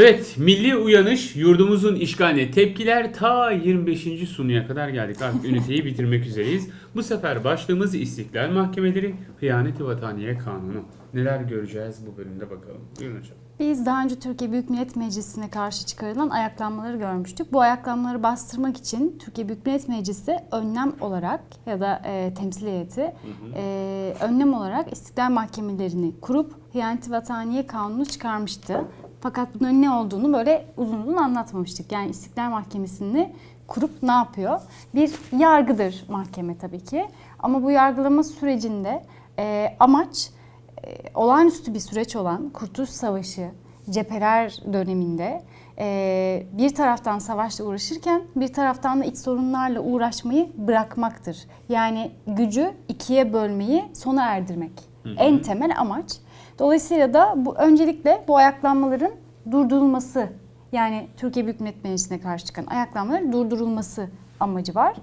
Evet, milli uyanış, yurdumuzun işgaline tepkiler ta 25. sunuya kadar geldik. Artık üniteyi bitirmek üzereyiz. Bu sefer başlığımız İstiklal Mahkemeleri, Hıyaneti Vataniye Kanunu. Neler göreceğiz bu bölümde bakalım. Buyurun hocam. Biz daha önce Türkiye Büyük Millet Meclisi'ne karşı çıkarılan ayaklanmaları görmüştük. Bu ayaklanmaları bastırmak için Türkiye Büyük Millet Meclisi önlem olarak ya da e, temsil heyeti e, önlem olarak istiklal mahkemelerini kurup Hıyaneti Vataniye Kanunu çıkarmıştı. Fakat bunun ne olduğunu böyle uzun uzun anlatmamıştık. Yani İstiklal Mahkemesi'ni kurup ne yapıyor? Bir yargıdır mahkeme tabii ki. Ama bu yargılama sürecinde e, amaç e, olağanüstü bir süreç olan Kurtuluş Savaşı, cepheler döneminde e, bir taraftan savaşla uğraşırken bir taraftan da iç sorunlarla uğraşmayı bırakmaktır. Yani gücü ikiye bölmeyi sona erdirmek. En temel amaç. Dolayısıyla da bu öncelikle bu ayaklanmaların durdurulması yani Türkiye Büyük Millet Meclisi'ne karşı çıkan ayaklanmaların durdurulması amacı var.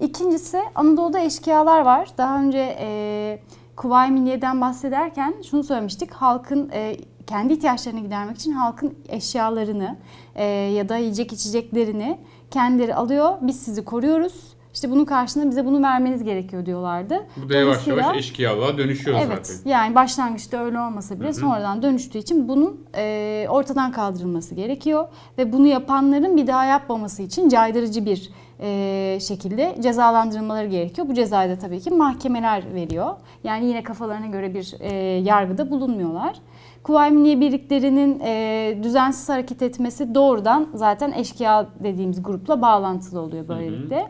İkincisi Anadolu'da eşkıyalar var. Daha önce e, Kuvayi Milliye'den bahsederken şunu söylemiştik. Halkın e, kendi ihtiyaçlarını gidermek için halkın eşyalarını e, ya da yiyecek içeceklerini kendileri alıyor. Biz sizi koruyoruz. İşte bunun karşılığında bize bunu vermeniz gerekiyor diyorlardı. Bu da yavaş yavaş eşkıyalığa dönüşüyor Evet zaten. yani başlangıçta öyle olmasa bile sonradan dönüştüğü için bunun e, ortadan kaldırılması gerekiyor. Ve bunu yapanların bir daha yapmaması için caydırıcı bir e, şekilde cezalandırılmaları gerekiyor. Bu cezayı da tabii ki mahkemeler veriyor. Yani yine kafalarına göre bir e, yargıda bulunmuyorlar. Kuvayi Milliye Birliklerinin e, düzensiz hareket etmesi doğrudan zaten eşkıya dediğimiz grupla bağlantılı oluyor böylelikle.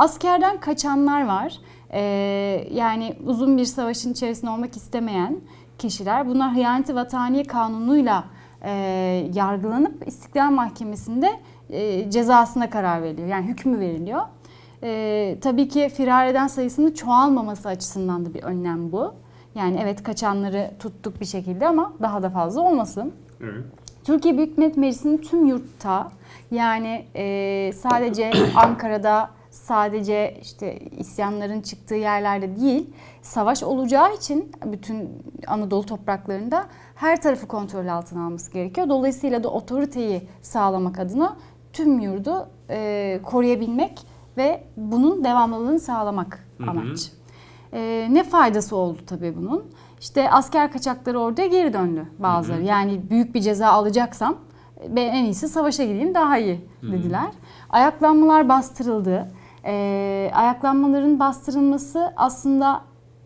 Askerden kaçanlar var. Ee, yani uzun bir savaşın içerisinde olmak istemeyen kişiler. Bunlar hıyaneti vataniye kanunuyla e, yargılanıp İstiklal Mahkemesi'nde e, cezasına karar veriliyor. Yani hükmü veriliyor. E, tabii ki firar eden sayısının çoğalmaması açısından da bir önlem bu. Yani evet kaçanları tuttuk bir şekilde ama daha da fazla olmasın. Evet. Türkiye Büyük Millet Meclisi'nin tüm yurtta yani e, sadece Ankara'da sadece işte isyanların çıktığı yerlerde değil savaş olacağı için bütün Anadolu topraklarında her tarafı kontrol altına alması gerekiyor. Dolayısıyla da otoriteyi sağlamak adına tüm yurdu e, koruyabilmek ve bunun devamlılığını sağlamak Hı hı. amaç. Ee, ne faydası oldu tabii bunun? İşte asker kaçakları oraya geri döndü bazıları. Yani büyük bir ceza alacaksam ben en iyisi savaşa gideyim daha iyi dediler. Ayaklanmalar bastırıldı. Ee, ayaklanmaların bastırılması aslında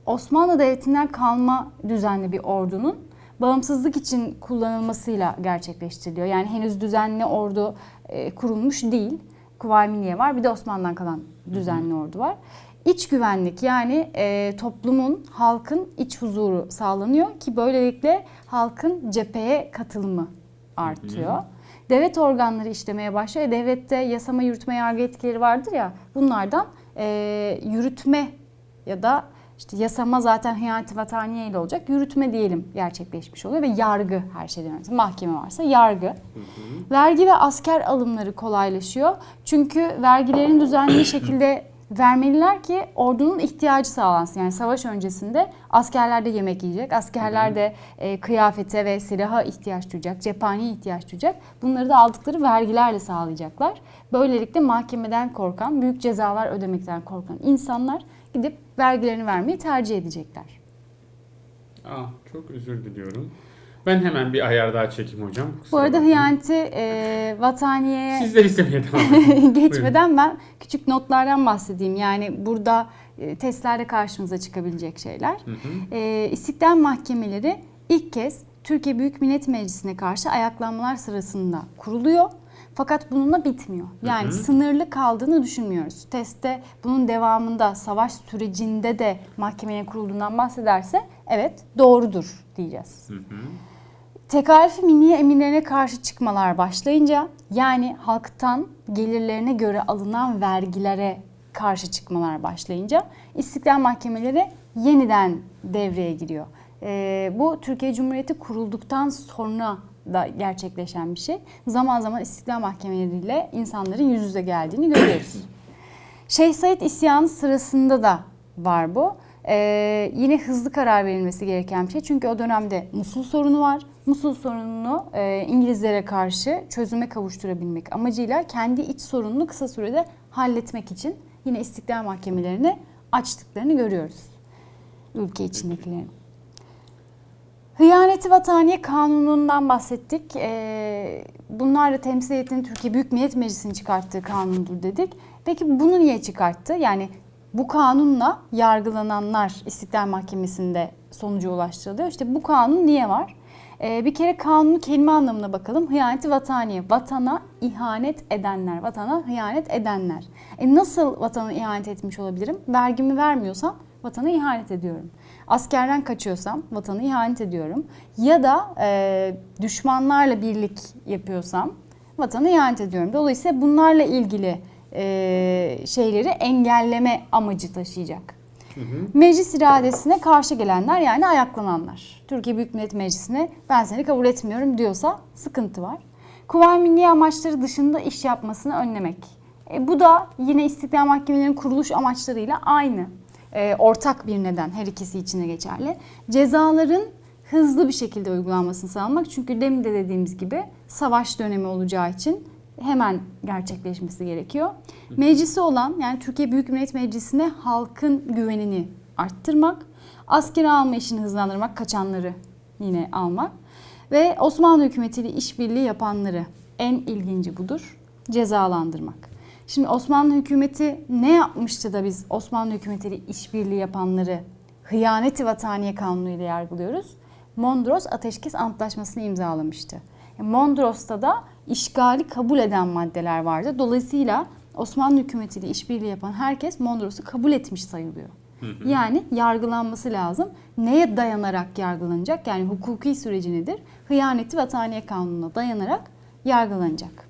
Osmanlı Devleti'nden kalma düzenli bir ordunun bağımsızlık için kullanılmasıyla gerçekleştiriliyor. Yani henüz düzenli ordu e, kurulmuş değil. Kuvayi Milliye var bir de Osmanlı'dan kalan düzenli ordu var. İç güvenlik yani e, toplumun, halkın iç huzuru sağlanıyor ki böylelikle halkın cepheye katılımı artıyor. Devlet organları işlemeye başlıyor. Devlette yasama, yürütme, yargı etkileri vardır ya bunlardan e, yürütme ya da işte yasama zaten hıyaneti vataniye ile olacak. Yürütme diyelim gerçekleşmiş oluyor ve yargı her şeyden önce. Mahkeme varsa yargı. Vergi ve asker alımları kolaylaşıyor. Çünkü vergilerin düzenli şekilde vermeliler ki ordunun ihtiyacı sağlansın. Yani savaş öncesinde askerler de yemek yiyecek, askerler de e, kıyafete ve silaha ihtiyaç duyacak, cephaneye ihtiyaç duyacak. Bunları da aldıkları vergilerle sağlayacaklar. Böylelikle mahkemeden korkan, büyük cezalar ödemekten korkan insanlar gidip vergilerini vermeyi tercih edecekler. Ah, çok özür diliyorum. Ben hemen bir ayar daha çekeyim hocam. Bu Kusura arada bakmayın. E, Vataniye'ye Sizler istemeye devam edin. geçmeden ben küçük notlardan bahsedeyim. Yani burada e, testlerde karşımıza çıkabilecek şeyler. Hı hı. E, İstiklal mahkemeleri ilk kez Türkiye Büyük Millet Meclisi'ne karşı ayaklanmalar sırasında kuruluyor. Fakat bununla bitmiyor. Yani Hı hı. sınırlı kaldığını düşünmüyoruz. Testte bunun devamında savaş sürecinde de mahkemeye kurulduğundan bahsederse evet doğrudur diyeceğiz. Hı hı. Tekalifi milliye emirlerine karşı çıkmalar başlayınca yani halktan gelirlerine göre alınan vergilere karşı çıkmalar başlayınca istiklal mahkemeleri yeniden devreye giriyor. Ee, bu Türkiye Cumhuriyeti kurulduktan sonra da gerçekleşen bir şey. Zaman zaman istiklal mahkemeleriyle insanların yüz yüze geldiğini görüyoruz. Şeyh Said isyanı sırasında da var bu. Ee, yine hızlı karar verilmesi gereken bir şey. Çünkü o dönemde Musul sorunu var. Musul sorununu e, İngilizlere karşı çözüme kavuşturabilmek amacıyla kendi iç sorununu kısa sürede halletmek için yine istiklal mahkemelerini açtıklarını görüyoruz. Ülke içindekilerin. Hıyaneti Vataniye Kanunu'ndan bahsettik. Ee, bunlar da temsiliyetinin Türkiye Büyük Millet Meclisi'nin çıkarttığı kanundur dedik. Peki bunu niye çıkarttı? Yani bu kanunla yargılananlar İstiklal Mahkemesi'nde sonuca ulaştırılıyor. İşte bu kanun niye var? Ee, bir kere kanunu kelime anlamına bakalım. Hıyaneti vataniye. Vatana ihanet edenler. Vatana hıyanet edenler. E nasıl vatana ihanet etmiş olabilirim? Vergimi vermiyorsam vatana ihanet ediyorum. Askerden kaçıyorsam vatana ihanet ediyorum. Ya da e, düşmanlarla birlik yapıyorsam vatana ihanet ediyorum. Dolayısıyla bunlarla ilgili e, şeyleri engelleme amacı taşıyacak. Meclis iradesine karşı gelenler yani ayaklananlar. Türkiye Büyük Millet Meclisi'ne ben seni kabul etmiyorum diyorsa sıkıntı var. Kuvayi Milliye amaçları dışında iş yapmasını önlemek. E, bu da yine istiklal mahkemelerinin kuruluş amaçlarıyla aynı. E, ortak bir neden her ikisi için de geçerli. Cezaların hızlı bir şekilde uygulanmasını sağlamak. Çünkü demin de dediğimiz gibi savaş dönemi olacağı için hemen gerçekleşmesi gerekiyor. Meclisi olan yani Türkiye Büyük Millet Meclisi'ne halkın güvenini arttırmak, askeri alma işini hızlandırmak, kaçanları yine almak ve Osmanlı hükümetiyle işbirliği yapanları en ilginci budur, cezalandırmak. Şimdi Osmanlı hükümeti ne yapmıştı da biz Osmanlı hükümetiyle işbirliği yapanları hıyaneti vataniye kanunu ile yargılıyoruz? Mondros Ateşkes Antlaşması'nı imzalamıştı. Mondros'ta da işgali kabul eden maddeler vardı. Dolayısıyla Osmanlı hükümetiyle işbirliği yapan herkes Mondros'u kabul etmiş sayılıyor. Yani yargılanması lazım. Neye dayanarak yargılanacak? Yani hukuki süreci nedir? Hıyaneti vataniye kanununa dayanarak yargılanacak.